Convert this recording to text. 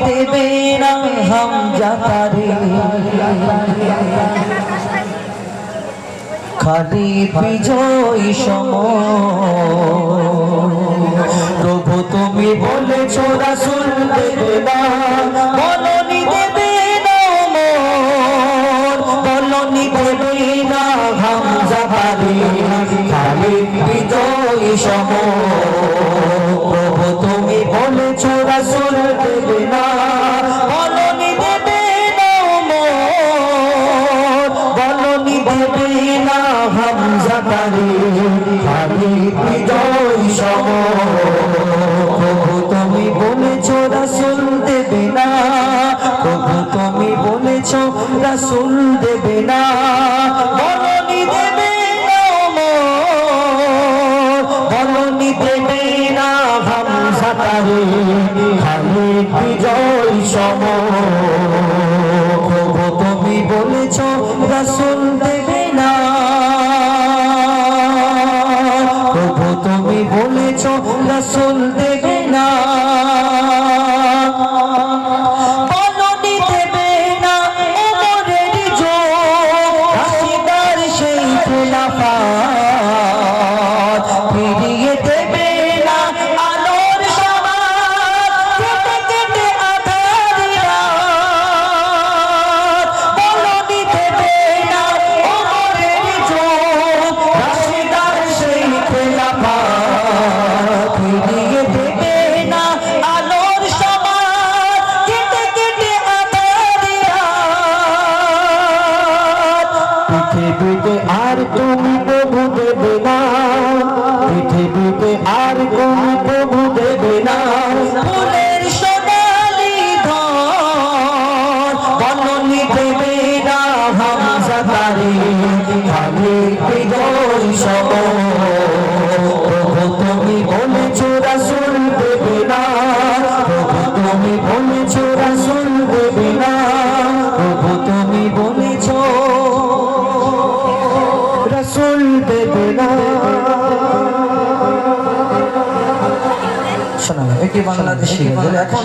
দেবে না হাম যাতারে খালি বিজয় সম প্রভু তুমি বলেছ, রাসুল দেবে না বলনি দেবে না মোর বলনি দেবে না হাম যাতারে খালি বিজয় সম সম প্রভু তুমি বলেছ, রাসুল দেবে না প্রভু তুমি বলেছ রাসুল দেবে না বলনি দেবে বলনি দেবে না হামজা তারে খালি সম তুমি বলেছ, রাসুল দেবে বলেছ রসুল দেবে না। পৃথিবীতে আর তুমি প্রভু দেবে না। পৃথিবীতে আর তুমি প্রভু দেবে না। ফুলের সোনালি ধন বননি দেবে এখন